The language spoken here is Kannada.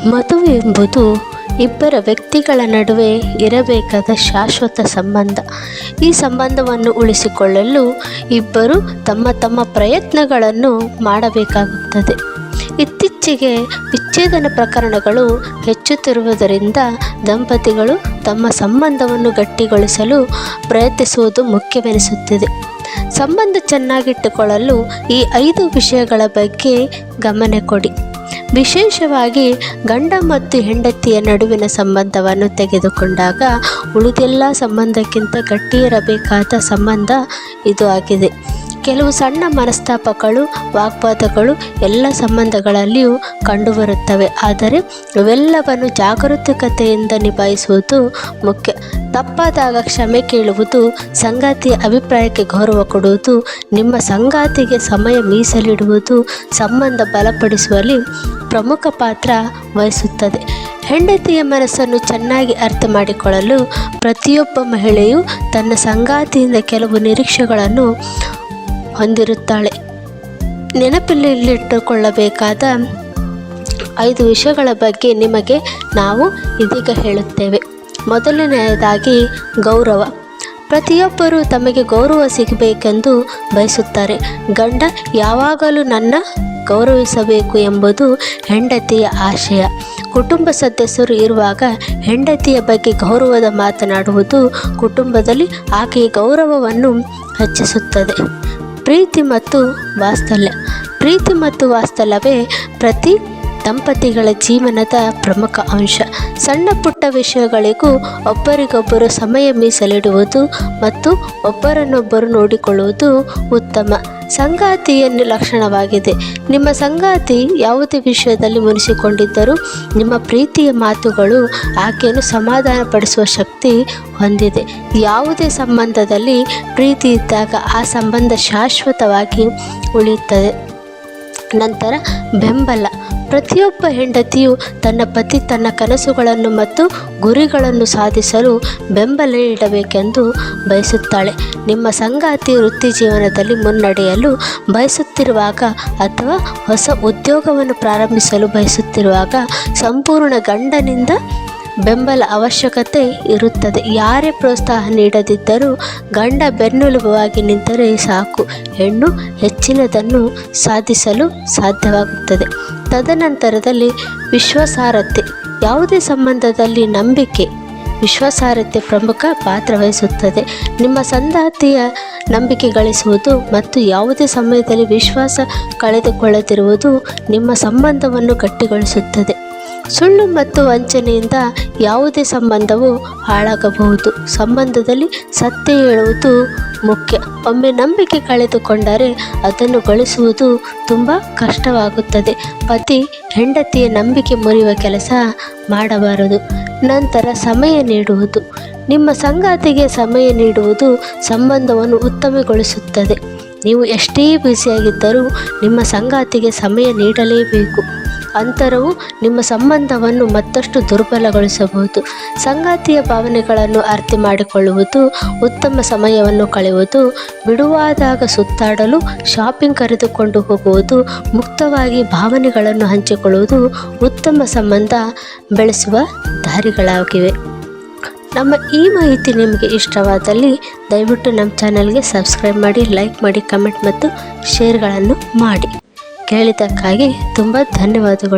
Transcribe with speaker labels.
Speaker 1: ಮದುವೆ ಎಂಬುದು ಇಬ್ಬರ ವ್ಯಕ್ತಿಗಳ ನಡುವೆ ಇರಬೇಕಾದ ಶಾಶ್ವತ ಸಂಬಂಧ. ಈ ಸಂಬಂಧವನ್ನು ಉಳಿಸಿಕೊಳ್ಳಲು ಇಬ್ಬರು ತಮ್ಮ ತಮ್ಮ ಪ್ರಯತ್ನಗಳನ್ನು ಮಾಡಬೇಕಾಗುತ್ತದೆ. ಇತ್ತೀಚೆಗೆ ವಿಚ್ಛೇದನ ಪ್ರಕರಣಗಳು ಹೆಚ್ಚುತ್ತಿರುವುದರಿಂದ ದಂಪತಿಗಳು ತಮ್ಮ ಸಂಬಂಧವನ್ನು ಗಟ್ಟಿಗೊಳಿಸಲು ಪ್ರಯತ್ನಿಸುವುದು ಮುಖ್ಯವೆನಿಸುತ್ತಿದೆ. ಸಂಬಂಧ ಚೆನ್ನಾಗಿಟ್ಟುಕೊಳ್ಳಲು ಈ ಐದು ವಿಷಯಗಳ ಬಗ್ಗೆ ಗಮನ ಕೊಡಿ. ವಿಶೇಷವಾಗಿ ಗಂಡ ಮತ್ತು ಹೆಂಡತಿಯ ನಡುವಿನ ಸಂಬಂಧವನ್ನು ತೆಗೆದುಕೊಂಡಾಗ ಉಳಿದೆಲ್ಲ ಸಂಬಂಧಕ್ಕಿಂತ ಗಟ್ಟಿಯಿರಬೇಕಾದ ಸಂಬಂಧ ಇದು ಆಗಿದೆ. ಕೆಲವು ಸಣ್ಣ ಮನಸ್ತಾಪಗಳು, ವಾಗ್ವಾದಗಳು ಎಲ್ಲ ಸಂಬಂಧಗಳಲ್ಲಿಯೂ ಕಂಡುಬರುತ್ತವೆ. ಆದರೆ ಇವೆಲ್ಲವನ್ನು ಜಾಗರೂಕತೆಯಿಂದ ನಿಭಾಯಿಸುವುದು ಮುಖ್ಯ. ತಪ್ಪಾದಾಗ ಕ್ಷಮೆ ಕೇಳುವುದು, ಸಂಗಾತಿಯ ಅಭಿಪ್ರಾಯಕ್ಕೆ ಗೌರವ ಕೊಡುವುದು, ನಿಮ್ಮ ಸಂಗಾತಿಗೆ ಸಮಯ ಮೀಸಲಿಡುವುದು, ಸಂಬಂಧ ಬಲಪಡಿಸುವಲ್ಲಿ ಪ್ರಮುಖ ಪಾತ್ರ ವಹಿಸುತ್ತದೆ. ಹೆಂಡತಿಯ ಮನಸ್ಸನ್ನು ಚೆನ್ನಾಗಿ ಅರ್ಥ ಮಾಡಿಕೊಳ್ಳಲು ಪ್ರತಿಯೊಬ್ಬ ಮಹಿಳೆಯು ತನ್ನ ಸಂಗಾತಿಯಿಂದ ಕೆಲವು ನಿರೀಕ್ಷೆಗಳನ್ನು ಹೊಂದಿರುತ್ತಾಳೆ. ನೆನಪಿನಲ್ಲಿಟ್ಟುಕೊಳ್ಳಬೇಕಾದ ಐದು ವಿಷಯಗಳ ಬಗ್ಗೆ ನಿಮಗೆ ನಾವು ಇದೀಗ ಹೇಳುತ್ತೇವೆ. ಮೊದಲನೆಯದಾಗಿ ಗೌರವ. ಪ್ರತಿಯೊಬ್ಬರೂ ತಮಗೆ ಗೌರವ ಸಿಗಬೇಕೆಂದು ಬಯಸುತ್ತಾರೆ. ಗಂಡ ಯಾವಾಗಲೂ ನನ್ನ ಗೌರವಿಸಬೇಕು ಎಂಬುದು ಹೆಂಡತಿಯ ಆಶಯ. ಕುಟುಂಬ ಸದಸ್ಯರು ಇರುವಾಗ ಹೆಂಡತಿಯ ಬಗ್ಗೆ ಗೌರವದ ಮಾತನಾಡುವುದು ಕುಟುಂಬದಲ್ಲಿ ಆಕೆಯ ಗೌರವವನ್ನು ಹೆಚ್ಚಿಸುತ್ತದೆ. ಪ್ರೀತಿ ಮತ್ತು ವಾತ್ಸಲ್ಯ. ಪ್ರೀತಿ ಮತ್ತು ವಾತ್ಸಲ್ಯವೇ ಪ್ರತಿ ದಂಪತಿಗಳ ಜೀವನದ ಪ್ರಮುಖ ಅಂಶ. ಸಣ್ಣ ಪುಟ್ಟ ವಿಷಯಗಳಿಗೂ ಒಬ್ಬರಿಗೊಬ್ಬರು ಸಮಯ ಮೀಸಲಿಡುವುದು ಮತ್ತು ಒಬ್ಬರನ್ನೊಬ್ಬರು ನೋಡಿಕೊಳ್ಳುವುದು ಉತ್ತಮ. ಸಂಗಾತಿಯನ್ನು ಲಕ್ಷಣವಾಗಿದೆ. ನಿಮ್ಮ ಸಂಗಾತಿ ಯಾವುದೇ ವಿಷಯದಲ್ಲಿ ಮುನಿಸಿಕೊಂಡಿದ್ದರೂ ನಿಮ್ಮ ಪ್ರೀತಿಯ ಮಾತುಗಳು ಆಕೆಯನ್ನು ಸಮಾಧಾನಪಡಿಸುವ ಶಕ್ತಿ ಹೊಂದಿದೆ. ಯಾವುದೇ ಸಂಬಂಧದಲ್ಲಿ ಪ್ರೀತಿ ಇದ್ದಾಗ ಆ ಸಂಬಂಧ ಶಾಶ್ವತವಾಗಿ ಉಳಿಯುತ್ತದೆ. ನಂತರ ಬೆಂಬಲ. ಪ್ರತಿಯೊಬ್ಬ ಹೆಂಡತಿಯು ತನ್ನ ಪತಿ ತನ್ನ ಕನಸುಗಳನ್ನು ಮತ್ತು ಗುರಿಗಳನ್ನು ಸಾಧಿಸಲು ಬೆಂಬಲ ನೀಡಬೇಕೆಂದು ಬಯಸುತ್ತಾಳೆ. ನಿಮ್ಮ ಸಂಗಾತಿ ವೃತ್ತಿ ಜೀವನದಲ್ಲಿ ಮುನ್ನಡೆಯಲು ಬಯಸುತ್ತಿರುವಾಗ ಅಥವಾ ಹೊಸ ಉದ್ಯೋಗವನ್ನು ಪ್ರಾರಂಭಿಸಲು ಬಯಸುತ್ತಿರುವಾಗ ಸಂಪೂರ್ಣ ಗಂಡನಿಂದ ಬೆಂಬಲ ಅವಶ್ಯಕತೆ ಇರುತ್ತದೆ. ಯಾರೇ ಪ್ರೋತ್ಸಾಹ ನೀಡದಿದ್ದರೂ ಗಂಡ ಬೆನ್ನೆಲುಬಾಗಿ ನಿಂತರೆ ಸಾಕು. ಹೆಣ್ಣು ಹೆಚ್ಚಿನದನ್ನು ಸಾಧಿಸಲು ಸಾಧ್ಯವಾಗುತ್ತದೆ. ತದನಂತರದಲ್ಲಿ ವಿಶ್ವಾಸಾರ್ಹತೆ, ಯಾವುದೇ ಸಂಬಂಧದಲ್ಲಿ ನಂಬಿಕೆ. ವಿಶ್ವಾಸಾರ್ಹತೆ ಪ್ರಮುಖ ಪಾತ್ರ ವಹಿಸುತ್ತದೆ. ನಿಮ್ಮ ಸಂಗಾತಿಯ ನಂಬಿಕೆ ಗಳಿಸುವುದು ಮತ್ತು ಯಾವುದೇ ಸಮಯದಲ್ಲಿ ವಿಶ್ವಾಸ ಕಳೆದುಕೊಳ್ಳದಿರುವುದು ನಿಮ್ಮ ಸಂಬಂಧವನ್ನು ಗಟ್ಟಿಗೊಳಿಸುತ್ತದೆ. ಸುಳ್ಳು ಮತ್ತು ವಂಚನೆಯಿಂದ ಯಾವುದೇ ಸಂಬಂಧವು ಹಾಳಾಗಬಹುದು. ಸಂಬಂಧದಲ್ಲಿ ಸತ್ಯ ಹೇಳುವುದು ಮುಖ್ಯ. ಒಮ್ಮೆ ನಂಬಿಕೆ ಕಳೆದುಕೊಂಡರೆ ಅದನ್ನು ಗಳಿಸುವುದು ತುಂಬ ಕಷ್ಟವಾಗುತ್ತದೆ. ಪತಿ ಹೆಂಡತಿಯ ನಂಬಿಕೆ ಮುರಿಯುವ ಕೆಲಸ ಮಾಡಬಾರದು. ನಂತರ ಸಮಯ ನೀಡುವುದು. ನಿಮ್ಮ ಸಂಗಾತಿಗೆ ಸಮಯ ನೀಡುವುದು ಸಂಬಂಧವನ್ನು ಉತ್ತಮಗೊಳಿಸುತ್ತದೆ. ನೀವು ಎಷ್ಟೇ ಬ್ಯುಸಿಯಾಗಿದ್ದರೂ ನಿಮ್ಮ ಸಂಗಾತಿಗೆ ಸಮಯ ನೀಡಲೇಬೇಕು. ಅಂತರವು ನಿಮ್ಮ ಸಂಬಂಧವನ್ನು ಮತ್ತಷ್ಟು ದುರ್ಬಲಗೊಳಿಸಬಹುದು. ಸಂಗಾತಿಯ ಭಾವನೆಗಳನ್ನು ಅರ್ಥ ಮಾಡಿಕೊಳ್ಳುವುದು, ಉತ್ತಮ ಸಮಯವನ್ನು ಕಳೆಯುವುದು, ಬಿಡುವಾದಾಗ ಸುತ್ತಾಡಲು, ಶಾಪಿಂಗ್ ಕರೆದುಕೊಂಡು ಹೋಗುವುದು, ಮುಕ್ತವಾಗಿ ಭಾವನೆಗಳನ್ನು ಹಂಚಿಕೊಳ್ಳುವುದು ಉತ್ತಮ ಸಂಬಂಧ ಬೆಳೆಸುವ ದಾರಿಗಳಾಗಿವೆ. ನಮ್ಮ ಈ ಮಾಹಿತಿ ನಿಮಗೆ ಇಷ್ಟವಾದಲ್ಲಿ ದಯವಿಟ್ಟು ನಮ್ಮ ಚಾನಲ್ಗೆ ಸಬ್ಸ್ಕ್ರೈಬ್ ಮಾಡಿ, ಲೈಕ್ ಮಾಡಿ, ಕಮೆಂಟ್ ಮತ್ತು ಶೇರ್ಗಳನ್ನು ಮಾಡಿ. ಕೇಳಿದ್ದಕ್ಕಾಗಿ ತುಂಬ ಧನ್ಯವಾದಗಳು.